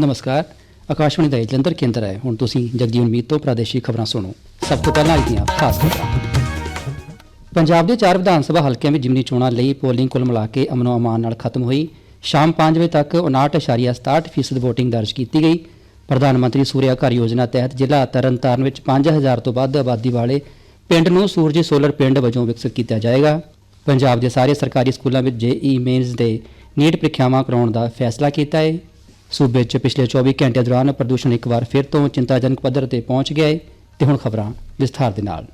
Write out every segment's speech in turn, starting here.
ਨਮਸਕਾਰ। ਆਕਾਸ਼ਵਾਣੀ ਦਾ ਜਲੰਧਰ ਕੇਂਦਰ ਹੈ। ਹੁਣ ਤੁਸੀਂ ਜਗਜੀਵਨ ਮੀਤ ਤੋਂ ਪ੍ਰਾਦੇਸ਼ਿਕ ਖਬਰਾਂ ਸੁਣੋ। ਸਭ ਤੋਂ ਪਹਿਲਾਂ ਅੱਜ ਦੀਆਂ ਖਾਸ ਖਬਰਾਂ। ਪੰਜਾਬ ਦੇ ਚਾਰ ਵਿਧਾਨ ਸਭਾ ਹਲਕਿਆਂ ਵਿੱਚ ਜਿਮਨੀ ਚੋਣਾਂ ਲਈ ਪੋਲਿੰਗ ਕੁੱਲ ਮਿਲਾ ਕੇ ਅਮਨੋ ਅਮਾਨ ਨਾਲ ਖਤਮ ਹੋਈ। ਸ਼ਾਮ 5 ਵਜੇ ਤੱਕ 59.67% ਵੋਟਿੰਗ ਦਰਜ ਕੀਤੀ ਗਈ। ਪ੍ਰਧਾਨ ਮੰਤਰੀ ਸੂਰਿਆ ਘਰ ਯੋਜਨਾ ਤਹਿਤ ਜ਼ਿਲ੍ਹਾ ਤਰਨਤਾਰਨ ਵਿੱਚ 5000 ਤੋਂ ਵੱਧ ਆਬਾਦੀ ਵਾਲੇ ਪਿੰਡ ਨੂੰ ਸੂਰਜੀ ਸੋਲਰ ਪਿੰਡ ਵਜੋਂ ਵਿਕਸਿਤ ਕੀਤਾ ਜਾਏਗਾ। ਪੰਜਾਬ ਦੇ ਸਾਰੇ ਸਰਕਾਰੀ ਸਕੂਲਾਂ ਵਿੱਚ ਜੇਈ ਮੇਨਸ ਦੇ ਨੀਟ ਪ੍ਰੀਖਿਆਵਾਂ ਕਰਾਉਣ ਦਾ ਫੈਸਲਾ ਕੀਤਾ ਹੈ। ਸੂਬੇ 'ਚ ਪਿਛਲੇ 24 ਘੰਟਿਆਂ ਦੌਰਾਨ ਪ੍ਰਦੂਸ਼ਣ ਇੱਕ ਵਾਰ ਫਿਰ ਤੋਂ ਚਿੰਤਾਜਨਕ ਪੱਧਰ ਤੇ ਪਹੁੰਚ ਗਿਆ ਹੈ ਤੇ ਹੁਣ ਖਬਰਾਂ ਵਿਸਥਾਰ ਦੇ ਨਾਲ।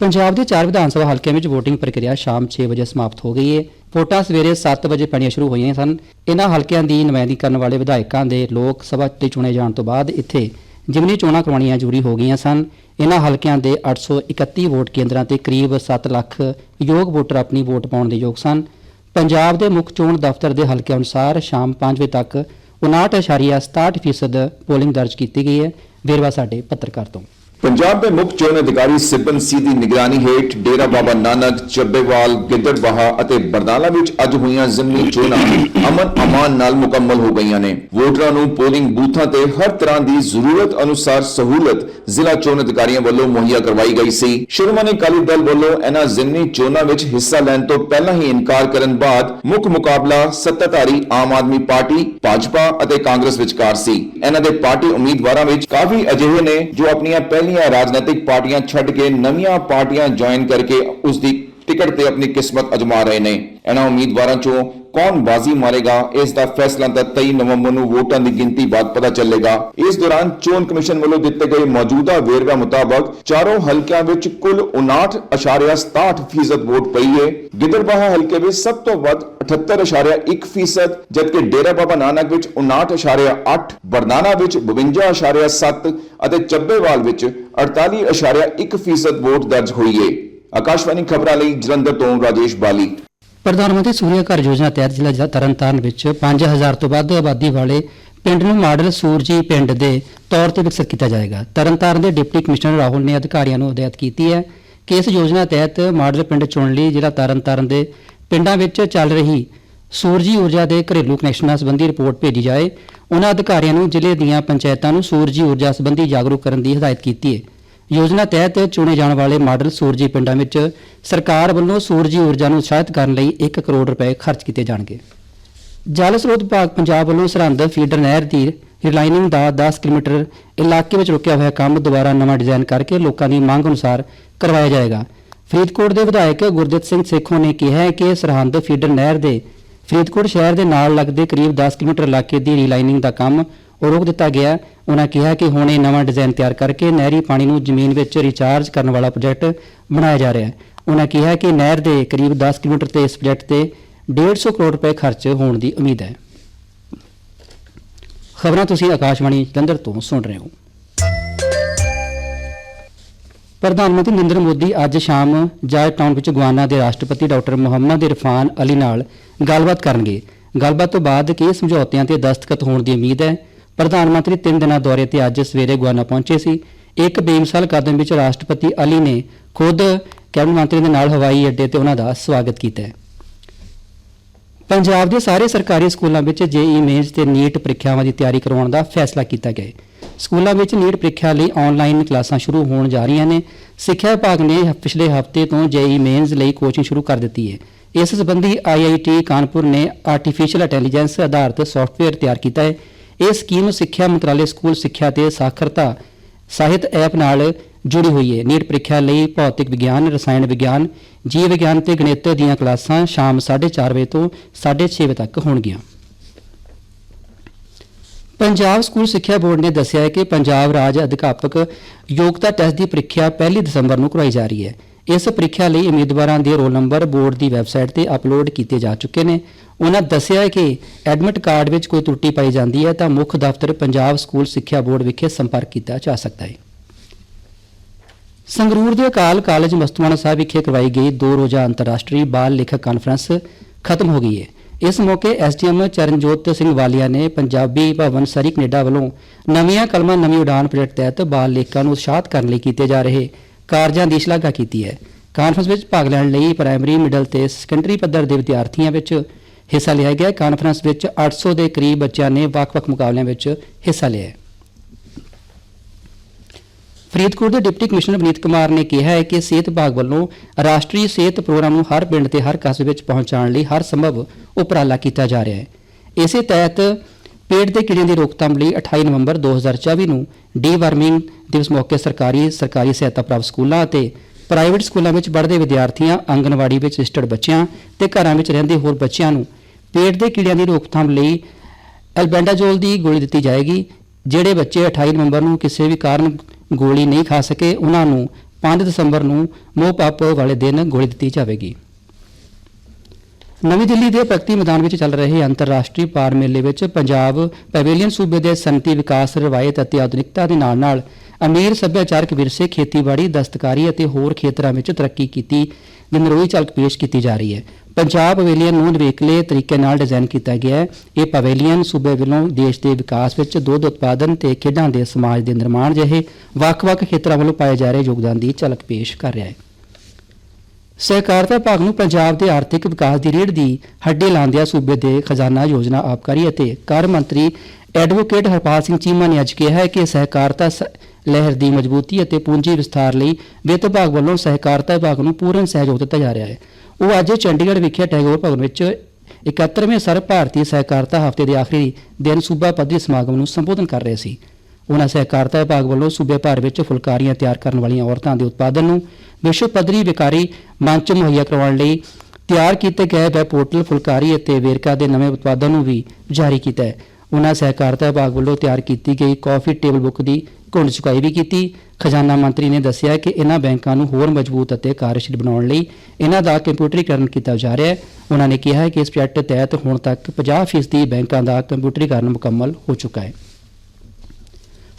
ਪੰਜਾਬ ਦੇ ਚਾਰ ਵਿਧਾਨ ਸਭਾ ਹਲਕਿਆਂ ਵਿੱਚ VOTING ਪ੍ਰਕਿਰਿਆ ਸ਼ਾਮ 6 ਵਜੇ ਸਮਾਪਤ ਹੋ ਗਈ ਹੈ ਵੋਟਾਂ ਸਵੇਰੇ 7 ਵਜੇ ਪੈਣੀਆਂ ਸ਼ੁਰੂ ਹੋਈਆਂ ਸਨ। ਇਹਨਾਂ ਹਲਕਿਆਂ ਦੀ ਨੁਮਾਇੰਦਗੀ ਕਰਨ ਵਾਲੇ ਵਿਧਾਇਕਾਂ ਦੇ ਲੋਕ ਸਭਾ ਤੇ ਚੁਣੇ ਜਾਣ ਤੋਂ ਬਾਅਦ ਇੱਥੇ ਜਿਮਨੀ ਚੋਣਾਂ ਕਰਵਾਉਣੀਆਂ ਜ਼ਰੂਰੀ ਹੋ ਗਈਆਂ ਸਨ। ਇਹਨਾਂ ਹਲਕਿਆਂ ਦੇ 831 ਵੋਟ ਕੇਂਦਰਾਂ ਤੇ ਕਰੀਬ 7 ਲੱਖ ਯੋਗ ਵੋਟਰ ਆਪਣੀ ਵੋਟ ਪਾਉਣ ਦੇ ਯੋਗ ਸਨ। ਪੰਜਾਬ ਦੇ ਮੁੱਖ ਚੋਣ ਦਫ਼ਤਰ ਦੇ ਹਲਕੇ ਅਨੁਸਾਰ ਸ਼ਾਮ 5 ਵਜੇ ਤੱਕ 59.67% ਪੋਲਿੰਗ ਦਰਜ ਕੀਤੀ ਗਈ ਹੈ। ਵੇਰਵਾ ਸਾਡੇ ਪੱਤਰਕਾਰ ਤੋਂ। ਪੰਜਾਬ ਦੇ ਮੁੱਖ ਚੋਣ ਅਧਿਕਾਰੀ ਸਿਬਨ ਸੀ ਦੀ ਨਿਗਰਾਨੀ ਹੇਠ ਡੇਰਾ ਬਾਬਾ ਨਾਨਕ, ਚੱਬੇਵਾਲ ਗਿੱਦੜਬਾਹਾ ਅਤੇ ਬਰਨਾਲਾ ਵਿੱਚ ਅੱਜ ਹੋਈਆਂ ਜ਼ਿਮਨੀ ਚੋਣਾਂ ਅਮਨ ਅਮਾਨ ਨਾਲ ਮੁਕੰਮਲ ਹੋ ਗਈਆਂ ਨੇ। ਵੋਟਰਾਂ ਨੂੰ ਪੋਲਿੰਗ ਬੂਥਾਂ ਤੇ ਹਰ ਤਰ੍ਹਾਂ ਦੀ ਜ਼ਰੂਰਤ ਅਨੁਸਾਰ ਸਹੂਲਤ ਜ਼ਿਲ੍ਹਾ ਚੋਣ ਅਧਿਕਾਰੀਆਂ ਵੱਲੋਂ ਮੁਹੱਈਆ ਕਰਵਾਈ ਗਈ ਸੀ। ਸ਼੍ਰੋਮਣੀ ਅਕਾਲੀ ਦਲ ਵੱਲੋਂ ਇਹਨਾਂ ਜ਼ਿਮਨੀ ਚੋਣਾਂ ਵਿੱਚ ਹਿੱਸਾ ਲੈਣ ਤੋਂ ਪਹਿਲਾਂ ਹੀ ਇਨਕਾਰ ਕਰਨ ਬਾਅਦ ਮੁੱਖ ਮੁਕਾਬਲਾ ਸੱਤਾਧਾਰੀ ਆਮ ਆਦਮੀ ਪਾਰਟੀ, ਭਾਜਪਾ ਅਤੇ ਕਾਂਗਰਸ ਵਿਚਕਾਰ ਸੀ। ਇਹਨਾਂ ਦੇ ਪਾਰਟੀ ਉਮੀਦਵਾਰਾਂ ਵਿੱਚ ਕਾਫੀ ਅਜਿਹੇ ਨੇ ਜੋ ਆਪਣੀਆਂ ਪਹਿਲੀਆਂ ਰਾਜਨੀਤਿਕ ਪਾਰਟੀਆਂ ਛੱਡ ਕੇ ਨਵੀਆਂ ਪਾਰਟੀਆਂ ਜੁਆਇਨ ਕਰਕੇ ਉਸ ਦੀ ਟਿਕਟ ਤੇ ਆਪਣੀ ਕਿਸਮਤ ਅਜਮਾ ਰਹੇ ਨੇ। ਇਹਨਾਂ ਉਮੀਦਵਾਰਾਂ ਚੋਂ ਕੌਣ ਬਾਜ਼ੀ ਮਾਰੇਗਾ? ਇਸ ਦਾ ਫੈਸਲਾ ਤਾਂ 23 ਨਵੰਬਰ ਨੂੰ ਵੋਟਾਂ ਦੀ ਗਿਣਤੀ ਬਾਅਦ ਪਤਾ ਚੱਲੇਗਾ। ਇਸ ਦੌਰਾਨ ਚੋਣ ਕਮਿਸ਼ਨ ਵੱਲੋਂ ਦਿੱਤੇ ਗਏ ਮੌਜੂਦਾ ਵੇਰਵਾ ਮੁਤਾਬਕ ਚਾਰੋਂ ਹਲਕਿਆਂ ਵਿੱਚ ਕੁੱਲ 59.67% ਵੋਟ ਪਈ ਹੈ ਗਿੱਦੜਬਾਹਾ ਹਲਕੇ ਵਿੱਚ ਸਭ ਤੋਂ ਵੱਧ 78.1% ਜਦਕਿ ਡੇਰਾ ਬਾਬਾ ਨਾਨਕ ਵਿੱਚ 59.8 ਬਰਨਾਲਾ ਵਿੱਚ 52.7 ਅਤੇ ਚੱਬੇਵਾਲ ਵਿੱਚ 48.1% ਵੋਟ ਦਰਜ ਹੋਈ ਹੈ ਆਕਾਸ਼ਵਾਣੀ ਖਬਰਾਂ ਲਈ ਜਲੰਧਰ ਤੋਂ ਰਾਜੇਸ਼ ਬਾਲੀ। ਪ੍ਰਧਾਨ ਮੰਤਰੀ ਸੂਰਿਆ ਘਰ ਯੋਜਨਾ ਤਹਿਤ ਜ਼ਿਲ੍ਹਾ ਤਰਨਤਾਰਨ ਵਿੱਚ 5000 ਤੋਂ ਵੱਧ ਆਬਾਦੀ ਵਾਲੇ ਪਿੰਡ ਨੂੰ ਮਾਡਲ ਸੂਰਜੀ ਪਿੰਡ ਦੇ ਤੌਰ ਤੇ ਵਿਕਸਿਤ ਕੀਤਾ ਜਾਏਗਾ। ਤਰਨਤਾਰਨ ਦੇ ਡਿਪਟੀ ਕਮਿਸ਼ਨਰ ਰਾਹੁਲ ਨੇ ਅਧਿਕਾਰੀਆਂ ਨੂੰ ਹਦਾਇਤ ਕੀਤੀ ਹੈ ਕਿ ਇਸ ਯੋਜਨਾ ਤਹਿਤ ਮਾਡਲ ਪਿੰਡ ਚੁਣ ਲਈ ਜ਼ਿਲ੍ਹਾ ਤਰਨਤਾਰਨ ਦੇ ਪਿੰਡਾਂ ਵਿੱਚ ਚੱਲ ਰਹੀ ਸੂਰਜੀ ਊਰਜਾ ਦੇ ਘਰੇਲੂ ਕਨੈਕਸ਼ਨਾਂ ਸੰਬੰਧੀ ਰਿਪੋਰਟ ਭੇਜੀ ਜਾਏ। ਉਹਨਾਂ ਅਧਿਕਾਰੀਆਂ ਨੂੰ ਜ਼ਿਲ੍ਹੇ ਦੀਆਂ ਪੰਚਾਇਤਾਂ ਨੂੰ ਸੂਰਜੀ ਊਰਜਾ ਸੰਬੰਧੀ ਜਾਗਰੂਕ ਕਰਨ ਦੀ ਹਦਾਇਤ ਕੀਤੀ ਹੈ। ਯੋਜਨਾ ਤਹਿਤ ਚੁਣੇ ਜਾਣ ਵਾਲੇ ਮਾਡਲ ਸੂਰਜੀ ਪਿੰਡਾਂ ਵਿੱਚ ਸਰਕਾਰ ਵੱਲੋਂ ਸੂਰਜੀ ਊਰਜਾ ਨੂੰ ਉਤਸ਼ਾਹਿਤ ਕਰਨ ਲਈ 1 ਕਰੋੜ ਰੁਪਏ ਖਰਚ ਕੀਤੇ ਜਾਣਗੇ। ਜਲ ਸਰੋਤ ਵਿਭਾਗ ਪੰਜਾਬ ਵੱਲੋਂ ਸਰਹੰਦ, ਫੀਡਰ ਨਹਿਰ ਦੀ ਰਿਲਾਈਨਿੰਗ ਦਾ 10 ਕਿਲੋਮੀਟਰ ਇਲਾਕੇ ਵਿੱਚ ਰੁਕਿਆ ਹੋਇਆ ਕੰਮ ਦੁਬਾਰਾ ਨਵਾਂ ਡਿਜ਼ਾਈਨ ਕਰਕੇ ਲੋਕਾਂ ਦੀ ਮੰਗ ਅਨੁਸਾਰ ਕਰਵਾਇਆ ਜਾਏਗਾ। ਫਰੀਦਕੋਟ ਦੇ ਵਿਧਾਇਕ ਗੁਰਦਿੱਤ ਸਿੰਘ ਸੇਖੋਂ ਨੇ ਕਿਹਾ ਹੈ ਕਿ ਸਰਹੰਦ, ਫੀਡਰ ਨਹਿਰ ਦੇ ਫਰੀਦਕੋਟ ਸ਼ਹਿਰ ਦੇ ਨਾਲ ਲੱਗਦੇ ਕਰੀਬ 10 ਕਿਲੋਮੀਟਰ ਇਲਾਕੇ ਦੀ ਰੀਲਾਈਨਿੰਗ ਦਾ ਕੰਮ ਰੋਕ ਦਿੱਤਾ ਗਿਆ। ਉਹਨਾਂ ਕਿਹਾ ਕਿ ਹੁਣ ਇਹ ਨਵਾਂ ਡਿਜ਼ਾਈਨ ਤਿਆਰ ਕਰਕੇ ਨਹਿਰੀ ਪਾਣੀ ਨੂੰ ਜ਼ਮੀਨ ਵਿੱਚ ਰਿਚਾਰਜ ਕਰਨ ਵਾਲਾ ਪ੍ਰੋਜੈਕਟ ਬਣਾਇਆ ਜਾ ਰਿਹਾ ਹੈ। ਉਹਨਾਂ ਕਿਹਾ ਕਿ ਨਹਿਰ ਦੇ ਕਰੀਬ 10 ਕਿਲੋਮੀਟਰ ਤੇ ਇਸ ਪ੍ਰੋਜੈਕਟ ਤੇ 150 ਕਰੋੜ ਰੁਪਏ ਖਰਚ ਹੋਣ ਦੀ ਉਮੀਦ ਹੈ। ਖਬਰਾਂ ਤੁਸੀਂ ਆਕਾਸ਼ਵਾਣੀ ਜਲੰਧਰ ਤੋਂ ਸੁਣ ਰਹੇ ਹੋ। ਪ੍ਰਧਾਨ ਮੰਤਰੀ ਨਰਿੰਦਰ ਮੋਦੀ ਅੱਜ ਸ਼ਾਮ ਜਾਰਜ ਟਾਊਨ ਵਿੱਚ ਗਵਾਨਾ ਦੇ ਰਾਸ਼ਟਰਪਤੀ ਡਾਕਟਰ ਮੁਹੰਮਦ ਇਰਫਾਨ ਅਲੀ ਨਾਲ ਗੱਲਬਾਤ ਕਰਨਗੇ। ਗੱਲਬਾਤ ਤੋਂ ਬਾਅਦ ਕਈ ਸਮਝੌਤਿਆਂ ਤੇ ਦਸਤਖਤ ਹੋਣ ਦੀ ਉਮੀਦ ਹੈ। ਪ੍ਰਧਾਨ ਮੰਤਰੀ ਤਿੰਨ ਦਿਨਾਂ ਦੌਰੇ ਤੇ ਅੱਜ ਸਵੇਰੇ ਗਵਾਨਾ ਪਹੁੰਚੇ ਸੀ। ਇੱਕ ਬੇਮਿਸਾਲ ਕਦਮ ਵਿੱਚ ਰਾਸ਼ਟਰਪਤੀ ਅਲੀ ਨੇ ਖੁਦ ਕੈਬਨਿਟ ਮੰਤਰੀ ਦੇ ਨਾਲ ਹਵਾਈ ਅੱਡੇ ਤੇ ਉਹਨਾਂ ਦਾ ਸਵਾਗਤ ਕੀਤਾ ਹੈ। ਪੰਜਾਬ ਦੇ ਸਾਰੇ ਸਰਕਾਰੀ ਸਕੂਲਾਂ ਵਿੱਚ ਜੇਈ ਮੇਨਸ ਤੇ ਨੀਟ ਪ੍ਰੀਖਿਆਵਾਂ ਦੀ ਤਿਆਰੀ ਕਰਵਾਉਣ ਦਾ ਫੈਸਲਾ ਕੀਤਾ ਗਿਆ ਹੈ। ਸਕੂਲਾਂ ਵਿੱਚ ਨੀਟ ਪ੍ਰੀਖਿਆ ਲਈ ਆਨਲਾਈਨ ਕਲਾਸਾਂ ਸ਼ੁਰੂ ਹੋਣ ਜਾ ਰਹੀਆਂ ਨੇ। ਸਿੱਖਿਆ ਵਿਭਾਗ ਨੇ ਪਿਛਲੇ ਹਫ਼ਤੇ ਤੋਂ ਜੇਈ ਮੇਨਸ ਲਈ ਕੋਚਿੰਗ ਸ਼ੁਰੂ ਕਰ ਦਿੱਤੀ ਹੈ। ਇਸ ਸੰਬੰਧੀ ਆਈਆਈਟੀ ਕਾਨਪੁਰ ਨੇ ਆਰਟੀਫੀਸ਼ੀਅਲ ਇੰਟੈਲੀਜੈਂਸ ਆਧਾਰਿਤ ਸੌਫਟਵੇਅਰ ਤਿਆਰ ਕੀਤਾ ਹੈ। ਇਹ ਸਕੀਮ ਸਿੱਖਿਆ ਮੰਤਰਾਲੇ ਸਕੂਲ ਸਿੱਖਿਆ ਤੇ ਸਾਖਰਤਾ ਸਾਹਿਤ ਐਪ ਨਾਲ ਜੁੜੀ ਹੋਈ ਹੈ। ਨੀਟ ਪ੍ਰੀਖਿਆ ਲਈ ਭੌਤਿਕ ਵਿਗਿਆਨ, ਰਸਾਇਣ ਵਿਗਿਆਨ, ਜੀਵ ਵਿਗਿਆਨ ਤੇ ਗਣਿਤ ਦੀਆਂ ਕਲਾਸਾਂ ਸ਼ਾਮ 4:30 ਵਜੇ ਤੋਂ 6:30 ਵਜੇ ਤੱਕ ਹੋਣਗੀਆਂ। ਪੰਜਾਬ ਸਕੂਲ ਸਿੱਖਿਆ ਬੋਰਡ ਨੇ ਦੱਸਿਆ ਹੈ ਕਿ ਪੰਜਾਬ ਰਾਜ ਅਧਿਆਪਕ ਯੋਗਤਾ ਟੈਸਟ ਦੀ ਪ੍ਰੀਖਿਆ 1 ਦਸੰਬਰ ਨੂੰ ਕਰਵਾਈ ਜਾ ਰਹੀ ਹੈ। ਇਸ ਪ੍ਰੀਖਿਆ ਲਈ ਉਮੀਦਵਾਰਾਂ ਦੇ ਰੋਲ ਨੰਬਰ ਬੋਰਡ ਦੀ ਵੈਬਸਾਈਟ ਤੇ ਅਪਲੋਡ ਕੀਤੇ ਜਾ ਚੁੱਕੇ ਨੇ। ਉਹਨਾਂ ਦੱਸਿਆ ਕਿ ਐਡਮਿਟ ਕਾਰਡ ਵਿੱਚ ਕੋਈ ਤਰੁੱਟੀ ਪਾਈ ਜਾਂਦੀ ਹੈ ਤਾਂ ਮੁੱਖ ਦਫ਼ਤਰ ਪੰਜਾਬ ਸਕੂਲ ਸਿੱਖਿਆ ਬੋਰਡ ਵਿਖੇ ਸੰਪਰਕ ਕੀਤਾ ਜਾ ਸਕਦਾ ਹੈ। ਸੰਗਰੂਰ ਦੇ ਅਕਾਲ ਕਾਲਜ ਮਸਤੂਆਣਾ ਸਾਹਿਬ ਵਿਖੇ ਕਰਵਾਈ ਗਈ ਦੋ ਰੋਜ਼ਾ ਅੰਤਰਰਾਸ਼ਟਰੀ ਬਾਲ ਲੇਖਕ ਕਾਨਫਰੰਸ ਖਤਮ ਹੋ ਗਈ ਹੈ। ਇਸ ਮੌਕੇ ਐਸਡੀਐਮ ਚਰਨਜੋਤ ਸਿੰਘ ਵਾਲੀਆ ਨੇ ਪੰਜਾਬੀ ਭਵਨ ਸਰੀ ਕੈਨੇਡਾ ਵੱਲੋਂ ਨਵੀਆਂ ਕਲਮਾਂ ਨਵੀਂ ਉਡਾਨ ਪ੍ਰੋਜੈਕਟ ਤਹਿਤ ਬਾਲ ਲੇਖਕਾਂ ਨੂੰ ਉਤਸ਼ਾਹਿਤ ਕਰਨ ਲਈ ਕੀਤੇ ਜਾ ਰਹੇ ਕਾਰਜਾਂ ਦੀ ਸ਼ਲਾਘਾ ਕੀਤੀ ਹੈ। ਕਾਨਫਰੰਸ ਵਿੱਚ ਭਾਗ ਲੈਣ ਲਈ ਪ੍ਰਾਇਮਰੀ, ਮਿਡਲ ਤੇ ਸੈਕੰਡਰੀ ਪੱਧਰ ਦੇ ਵਿਦਿਆਰਥੀਆਂ ਵਿੱਚ ਹਿੱਸਾ ਲਿਆ ਗਿਆ। ਕਾਨਫਰੰਸ ਵਿੱਚ 800 ਦੇ ਕਰੀਬ ਬੱਚਿਆਂ ਨੇ ਵੱਖ-ਵੱਖ ਮੁਕਾਬਲਿਆਂ ਵਿੱਚ ਹਿੱਸਾ ਲਿਆ ਫਰੀਦਕੋਟ ਦੇ ਡਿਪਟੀ ਕਮਿਸ਼ਨਰ ਵਿਨੀਤ ਕੁਮਾਰ ਨੇ ਕਿਹਾ ਹੈ ਕਿ ਸਿਹਤ ਵਿਭਾਗ ਵੱਲੋਂ ਰਾਸ਼ਟਰੀ ਸਿਹਤ ਪ੍ਰੋਗਰਾਮ ਨੂੰ ਹਰ ਪਿੰਡ ਤੇ ਹਰ ਕਸਬੇ ਵਿੱਚ ਪਹੁੰਚਾਉਣ ਲਈ ਹਰ ਸੰਭਵ ਉਪਰਾਲਾ ਕੀਤਾ ਜਾ ਰਿਹਾ ਹੈ। ਇਸੇ ਤਹਿਤ ਪੇਟ ਦੇ ਕੀੜਿਆਂ ਦੀ ਰੋਕਥਾਮ ਲਈ 28 ਨਵੰਬਰ 2024 ਨੂੰ ਡੀ ਵਾਰਮਿੰਗ ਦਿਵਸ ਮੌਕੇ ਸਰਕਾਰੀ ਸਰਕਾਰੀ ਸਹਾਇਤਾ ਪ੍ਰਾਪਤ ਸਕੂਲਾਂ ਅਤੇ ਪ੍ਰਾਈਵੇਟ ਸਕੂਲਾਂ ਵਿੱਚ ਪੜ੍ਹਦੇ ਵਿਦਿਆਰਥੀਆਂ ਆਂਗਣਵਾੜੀ ਵਿੱਚ ਰਜਿਸਟਰਡ ਬੱਚਿਆਂ ਤੇ ਘਰਾਂ ਵਿੱਚ ਰਹਿੰਦੇ ਹੋਰ ਬੱਚਿਆਂ ਨੂੰ ਪੇਟ ਦੇ ਕੀੜਿਆਂ ਦੀ ਰੋਕਥਾਮ ਲਈ ਐਲਬੈਂਡਾਜੋਲ ਦੀ ਗੋਲੀ ਦਿੱਤੀ ਜਾਏਗੀ, ਜਿਹੜੇ ਬੱਚੇ 28 ਨਵੰਬਰ ਨੂੰ ਕਿਸੇ ਵੀ ਕਾਰਨ ਗੋਲੀ ਨਹੀਂ ਖਾ ਸਕੇ, ਉਹਨਾਂ ਨੂੰ 5 ਦਸੰਬਰ ਨੂੰ ਮੋਹ ਪਾਪ ਵਾਲੇ ਦਿਨ ਗੋਲੀ ਦਿੱਤੀ ਜਾਵੇਗੀ। ਨਵੀਂ ਦਿੱਲੀ ਦੇ ਪ੍ਰਗਤੀ ਮੈਦਾਨ ਵਿੱਚ ਚੱਲ ਰਹੇ ਅੰਤਰਰਾਸ਼ਟਰੀ ਪਾਰ ਮੇਲੇ ਵਿੱਚ ਪੰਜਾਬ ਪੈਵੇਲੀਅਨ ਸੂਬੇ ਦੇ ਸੰਤੀ ਵਿਕਾਸ, ਰਵਾਇਤ ਅਤੇ ਆਧੁਨਿਕਤਾ ਦੇ ਨਾਲ-ਨਾਲ ਅਮੀਰ ਸੱਭਿਆਚਾਰਕ ਵਿਰਸੇ, ਖੇਤੀਬਾੜੀ, ਦਸਤਕਾਰੀ ਅਤੇ ਹੋਰ ਖੇਤਰਾਂ ਵਿੱਚ ਤਰੱਕੀ ਕੀਤੀ ਦੀ ਨਰੋਈ ਝਲਕ ਪੇਸ਼ ਕੀਤੀ ਜਾ ਰਹੀ ਹੈ। ਪੰਜਾਬ ਪਵੇਲੀਅਨ ਨੂੰ ਨਿਵੇਕਲੇ ਤਰੀਕੇ ਨਾਲ ਡਿਜ਼ਾਈਨ ਕੀਤਾ ਗਿਆ ਹੈ। ਇਹ ਪਵੇਲੀਅਨ ਸੂਬੇ ਵੱਲੋਂ ਦੇਸ਼ ਦੇ ਵਿਕਾਸ ਵਿੱਚ ਦੁੱਧ ਉਤਪਾਦਨ ਤੇ ਖੇਡਾਂ ਦੇ ਸਮਾਜ ਦੇ ਨਿਰਮਾਣ ਜਿਹੇ ਵੱਖ-ਵੱਖ ਖੇਤਰਾਂ ਵੱਲੋਂ ਪਾਏ ਜਾ ਰਹੇ ਯੋਗਦਾਨ ਦੀ ਝਲਕ ਪੇਸ਼ ਕਰ ਰਿਹਾ ਹੈ। ਸਹਿਕਾਰਤਾ ਵਿਭਾਗ ਨੂੰ ਪੰਜਾਬ ਦੇ ਆਰਥਿਕ ਵਿਕਾਸ ਦੀ ਰੀੜ੍ਹ ਦੀ ਹੱਡੀ ਲਾਉਂਦਿਆਂ ਸੂਬੇ ਦੇ ਖਜ਼ਾਨਾ ਯੋਜਨਾ ਆਬਕਾਰੀ ਅਤੇ ਕਰ ਮੰਤਰੀ ਐਡਵੋਕੇਟ ਹਰਪਾਲ ਸਿੰਘ ਚੀਮਾ ਨੇ ਅੱਜ ਕਿਹਾ ਹੈ ਕਿ ਸਹਿਕਾਰਤਾ ਸ- ਲਹਿਰ ਦੀ ਮਜ਼ਬੂਤੀ ਅਤੇ ਪੂੰਜੀ ਵਿਸਥਾਰ ਲਈ ਵਿੱਤ ਵਿਭਾਗ ਵੱਲੋਂ ਸਹਿਕਾਰਤਾ ਵਿਭਾਗ ਨੂੰ ਪੂਰਨ ਸਹਿਯੋਗ ਦਿੱਤਾ ਜਾ ਰਿਹਾ ਹੈ। ਉਹ ਅੱਜ ਚੰਡੀਗੜ੍ਹ ਵਿਖੇ ਟੈਗੋਰ ਭਵਨ ਵਿੱਚ 71ਵੇਂ ਸਰਬ ਭਾਰਤੀ ਸਹਿਕਾਰਤਾ ਹਫ਼ਤੇ ਦੇ ਆਖਰੀ ਦਿਨ ਸੂਬਾ ਪੱਧਰੀ ਸਮਾਗਮ ਨੂੰ ਸੰਬੋਧਨ ਕਰ ਰਹੇ ਸੀ। ਉਹਨਾਂ ਸਹਿਕਾਰਤਾ ਵਿਭਾਗ ਵੱਲੋਂ ਸੂਬੇ ਭਰ ਵਿੱਚ ਫੁਲਕਾਰੀਆਂ ਤਿਆਰ ਕਰਨ ਵਾਲੀਆਂ ਔਰਤਾਂ ਦੇ ਉਤਪਾਦਨ ਨੂੰ ਵਿਸ਼ਵ ਪੱਧਰੀ ਵਿਕਾਰੀ ਮੰਚ ਮੁਹੱਈਆ ਕਰਵਾਉਣ ਲਈ ਤਿਆਰ ਕੀਤੇ ਗਏ ਵੈਬ ਪੋਰਟਲ ਫੁਲਕਾਰੀ ਅਤੇ ਵੇਰਕਾ ਦੇ ਨਵੇਂ ਉਤਪਾਦਾਂ ਨੂੰ ਵੀ ਜਾਰੀ ਕੀਤਾ ਹੈ। ਉਹਨਾਂ ਸਹਿਕਾਰਤਾ ਵਿਭਾਗ ਵੱਲੋਂ ਤਿਆਰ ਕੀਤੀ ਗਈ ਕਾਫੀ ਟੇਬਲ ਬੁੱਕ ਦੀ ਘੁੰਡ ਚੁਕਾਈ ਵੀ ਕੀਤੀ। ਖਜ਼ਾਨਾ ਮੰਤਰੀ ਨੇ ਦੱਸਿਆ ਕਿ ਇਹਨਾਂ ਬੈਂਕਾਂ ਨੂੰ ਹੋਰ ਮਜ਼ਬੂਤ ਅਤੇ ਕਾਰਜਸ਼ੀਲ ਬਣਾਉਣ ਲਈ ਇਹਨਾਂ ਦਾ ਕੰਪਿਊਟਰੀਕਰਨ ਕੀਤਾ ਜਾ ਰਿਹਾ ਹੈ। ਉਹਨਾਂ ਨੇ ਕਿਹਾ ਕਿ ਇਸ ਪ੍ਰੋਜੈਕਟ ਤਹਿਤ ਹੁਣ ਤੱਕ 50% ਬੈਂਕਾਂ ਦਾ ਕੰਪਿਊਟਰੀਕਰਨ ਮੁਕੰਮਲ ਹੋ ਚੁੱਕਾ ਹੈ।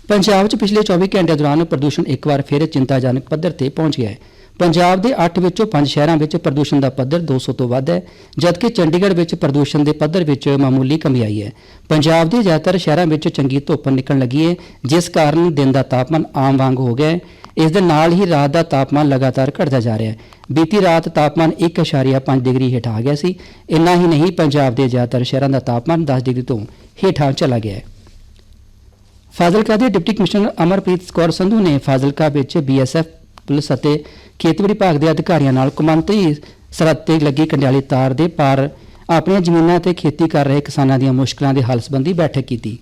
ਪੰਜਾਬ 'ਚ ਪਿਛਲੇ 24 ਘੰਟਿਆਂ ਦੌਰਾਨ ਪ੍ਰਦੂਸ਼ਣ ਇੱਕ ਵਾਰ ਫਿਰ ਚਿੰਤਾਜਨਕ ਪੱਧਰ ਤੇ ਪਹੁੰਚ ਗਿਆ ਹੈ। ਪੰਜਾਬ ਦੇ 8 ਵਿੱਚੋਂ 5 ਸ਼ਹਿਰਾਂ ਵਿੱਚ ਪ੍ਰਦੂਸ਼ਣ ਦਾ ਪੱਧਰ 200 ਤੋਂ ਵੱਧ ਹੈ, ਜਦਕਿ ਚੰਡੀਗੜ੍ਹ ਵਿੱਚ ਪ੍ਰਦੂਸ਼ਣ ਦੇ ਪੱਧਰ ਵਿੱਚ ਮਾਮੂਲੀ ਕਮੀ ਆਈ ਹੈ। ਪੰਜਾਬ ਦੇ ਜ਼ਿਆਦਾਤਰ ਸ਼ਹਿਰਾਂ ਵਿੱਚ ਚੰਗੀ ਧੁੱਪ ਨਿਕਲਣ ਲੱਗੀ ਹੈ, ਜਿਸ ਕਾਰਨ ਦਿਨ ਦਾ ਤਾਪਮਾਨ ਆਮ ਵਾਂਗ ਹੋ ਗਿਆ ਹੈ। ਇਸ ਦੇ ਨਾਲ ਹੀ ਰਾਤ ਦਾ ਤਾਪਮਾਨ ਲਗਾਤਾਰ ਘਟਦਾ ਜਾ ਰਿਹਾ ਹੈ। ਬੀਤੀ ਰਾਤ ਤਾਪਮਾਨ 1.5 ਡਿਗਰੀ ਹੇਠਾਂ ਆ ਗਿਆ ਸੀ। ਇੰਨਾ ਹੀ ਨਹੀਂ, ਪੰਜਾਬ ਦੇ ਜ਼ਿਆਦਾਤਰ ਸ਼ਹਿਰਾਂ ਦਾ ਤਾਪਮਾਨ 10 ਡਿਗਰੀ ਤੋਂ ਹੇਠਾਂ ਚਲਾ ਗਿਆ ਹੈ। ਫਾਜ਼ਿਲਕਾ ਦੇ ਡਿਪਟੀ ਕਮਿਸ਼ਨਰ ਅਮਰਪ੍ਰੀਤ ਕੌਰ ਸੰਧੂ ਨੇ ਫਾਜ਼ਿਲਕਾ ਵਿੱਚ ਬੀਐਸਐਫ ਪੁਲਿਸ ਅਤੇ ਖੇਤੀਬਾੜੀ ਵਿਭਾਗ ਦੇ ਅਧਿਕਾਰੀਆਂ ਨਾਲ ਕੌਮਾਂਤਰੀ ਸਰਹੱਦ ਤੇ ਲੱਗੀ ਕੰਡਿਆਲੀ ਤਾਰ ਦੇ ਪਾਰ ਆਪਣੀਆਂ ਜ਼ਮੀਨਾਂ ਤੇ ਖੇਤੀ ਕਰ ਰਹੇ ਕਿਸਾਨਾਂ ਦੀਆਂ ਮੁਸ਼ਕਲਾਂ ਦੇ ਹੱਲ ਸੰਬੰਧੀ ਬੈਠਕ ਕੀਤੀ।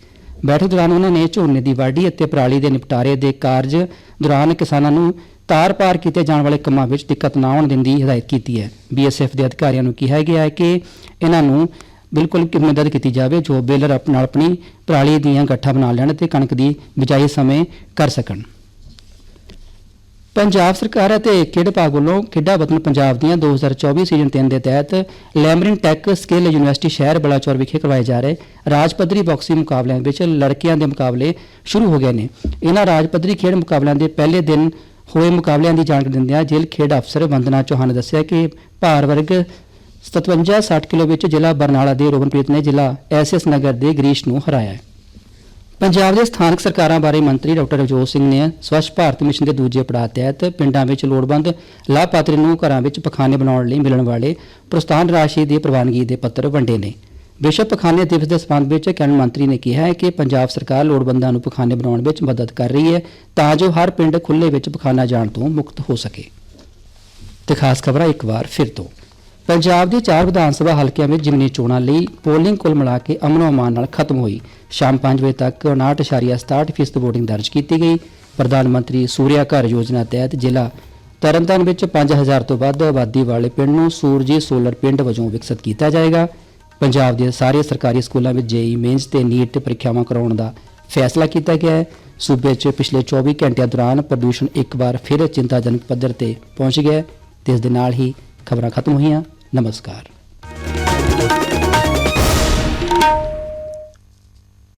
ਬੈਠਕ ਦੌਰਾਨ ਉਹਨਾਂ ਨੇ ਝੋਨੇ ਦੀ ਵਾਢੀ ਅਤੇ ਪਰਾਲੀ ਦੇ ਨਿਪਟਾਰੇ ਦੇ ਕਾਰਜ ਦੌਰਾਨ ਕਿਸਾਨਾਂ ਨੂੰ ਤਾਰ ਪਾਰ ਕੀਤੇ ਜਾਣ ਵਾਲੇ ਕੰਮਾਂ ਵਿੱਚ ਦਿੱਕਤ ਨਾ ਆਉਣ ਦੇਣ ਦੀ ਹਦਾਇਤ ਕੀਤੀ ਹੈ। ਬੀਐਸਐਫ ਦੇ ਅਧਿਕਾਰੀਆਂ ਨੂੰ ਕਿਹਾ ਗਿਆ ਹੈ ਕਿ ਇਹਨਾਂ ਨੂੰ ਬਿਲਕੁਲ ਕਿ ਮਦਦ ਕੀਤੀ ਜਾਵੇ, ਜੋ ਬੇਲਰ ਆਪ- ਨਾਲ ਆਪਣੀ ਪਰਾਲੀ ਦੀਆਂ ਗੱਠਾਂ ਬਣਾ ਲੈਣ ਤੇ ਕਣਕ ਦੀ ਬਿਜਾਈ ਸਮੇਂ ਕਰ ਸਕਣ। ਪੰਜਾਬ ਸਰਕਾਰ ਅਤੇ ਖੇਡ ਵਿਭਾਗ ਵੱਲੋਂ ਖੇਡਾਂ ਵਤਨ ਪੰਜਾਬ ਦੀਆਂ 2024 ਸੀਜ਼ਨ 3 ਦੇ ਤਹਿਤ ਲੈਮਰਿਨ ਟੈਕ ਸਕਿੱਲ ਯੂਨੀਵਰਸਿਟੀ ਸ਼ਹਿਰ ਬਲਾਚੌਰ ਵਿਖੇ ਕਰਵਾਏ ਜਾ ਰਹੇ ਰਾਜ ਪੱਧਰੀ ਬਾਕਸਿੰਗ ਮੁਕਾਬਲਿਆਂ ਵਿੱਚ ਲੜਕੀਆਂ ਦੇ ਮੁਕਾਬਲੇ ਸ਼ੁਰੂ ਹੋ ਗਏ ਨੇ। ਇਹਨਾਂ ਰਾਜ ਪੱਧਰੀ ਖੇਡ ਮੁਕਾਬਲਿਆਂ ਦੇ ਪਹਿਲੇ ਦਿਨ ਹੋਏ ਮੁਕਾਬਲਿਆਂ ਦੀ ਜਾਣਕਾਰੀ ਦਿੰਦਿਆਂ ਜ਼ਿਲ੍ਹਾ ਖੇਡ ਅਫਸਰ ਵੰਦਨਾ ਚੌਹਾਨ ਨੇ ਦੱਸਿਆ ਕਿ ਭਾਰ ਵਰਗ 57-60 ਕਿਲੋ ਵਿੱਚ ਜ਼ਿਲ੍ਹਾ ਬਰਨਾਲਾ ਦੇ ਰੋਗਨਪ੍ਰੀਤ ਨੇ ਜ਼ਿਲ੍ਹਾ ਐਸਐਸ ਨਗਰ ਦੇ ਗਰੀਸ਼ ਨੂੰ ਹਰਾਇਆ ਪੰਜਾਬ ਦੇ ਸਥਾਨਕ ਸਰਕਾਰਾਂ ਬਾਰੇ ਮੰਤਰੀ ਡਾਕਟਰ ਰਜੋਤ ਸਿੰਘ ਨੇ ਸਵੱਛ ਭਾਰਤ ਮਿਸ਼ਨ ਦੇ ਦੂਜੇ ਪੜਾਅ ਤਹਿਤ ਪਿੰਡਾਂ ਵਿੱਚ ਲੋੜਵੰਦ ਲਾਭਪਾਤਰੀ ਨੂੰ ਘਰਾਂ ਵਿੱਚ ਪਖਾਨੇ ਬਣਾਉਣ ਲਈ ਮਿਲਣ ਵਾਲੇ ਪ੍ਰਸਤਾਨ ਰਾਸ਼ੀ ਦੀ ਪ੍ਰਵਾਨਗੀ ਦੇ ਪੱਤਰ ਵੰਡੇ ਨੇ। ਵਿਸ਼ਵ ਪਖਾਨੇ ਦਿਵਸ ਦੇ ਸੰਬੰਧ ਵਿੱਚ ਕੈਬਨਿਟ ਮੰਤਰੀ ਨੇ ਕਿਹਾ ਹੈ ਕਿ ਪੰਜਾਬ ਸਰਕਾਰ ਲੋੜਵੰਦਾਂ ਨੂੰ ਪਖਾਨੇ ਬਣਾਉਣ ਵਿੱਚ ਮਦਦ ਕਰ ਰਹੀ ਹੈ ਤਾਂ ਜੋ ਹਰ ਪਿੰਡ ਖੁੱਲੇ ਵਿੱਚ ਪਖਾਨਾ ਜਾਣ ਤੋਂ ਮੁਕਤ ਹੋ ਸਕੇ। ਤੇ ਖਾਸ ਖਬਰਾਂ ਇੱਕ ਵਾਰ ਫਿਰ ਤੋਂ। ਪੰਜਾਬ ਦੇ ਚਾਰ ਵਿਧਾਨ ਸਭਾ ਹਲਕਿਆਂ ਵਿੱਚ ਜਿਮਨੀ ਚੋਣਾਂ ਲਈ ਪੋਲਿੰਗ ਕੁੱਲ ਮਿਲਾ ਕੇ ਅਮਨੋ ਅਮਾਨ ਨਾਲ ਖਤਮ ਹੋਈ। ਸ਼ਾਮ 5 ਵਜੇ ਤੱਕ 59.67% ਫੀਸਦ VOTING ਦਰਜ ਕੀਤੀ ਗਈ। ਪ੍ਰਧਾਨ ਮੰਤਰੀ ਸੂਰਿਆ ਘਰ ਯੋਜਨਾ ਤਹਿਤ ਜ਼ਿਲ੍ਹਾ ਤਰਨਤਾਰਨ ਵਿੱਚ 5000 ਤੋਂ ਵੱਧ ਆਬਾਦੀ ਵਾਲੇ ਪਿੰਡ ਨੂੰ ਸੂਰਜੀ ਸੋਲਰ ਪਿੰਡ ਵਜੋਂ ਵਿਕਸਿਤ ਕੀਤਾ ਜਾਏਗਾ। ਪੰਜਾਬ ਦੇ ਸਾਰੇ ਸਰਕਾਰੀ ਸਕੂਲਾਂ ਵਿੱਚ ਜੇਈ ਮੇਨਸ ਤੇ ਨੀਟ ਪ੍ਰੀਖਿਆਵਾਂ ਕਰਾਉਣ ਦਾ ਫੈਸਲਾ ਕੀਤਾ ਗਿਆ ਹੈ। ਸੂਬੇ 'ਚ ਪਿਛਲੇ 24 ਘੰਟਿਆਂ ਦੌਰਾਨ ਪ੍ਰਦੂਸ਼ਣ ਇੱਕ ਵਾਰ ਫਿਰ ਚਿੰਤਾਜਨਕ ਪੱਧਰ ਤੇ ਪਹੁੰਚ ਗਿਆ ਹੈ ਤੇ ਇਸ ਦੇ ਨਾਲ ਹੀ ਖਬਰਾਂ ਖਤਮ ਹੋਈਆਂ। ਨਮਸਕਾਰ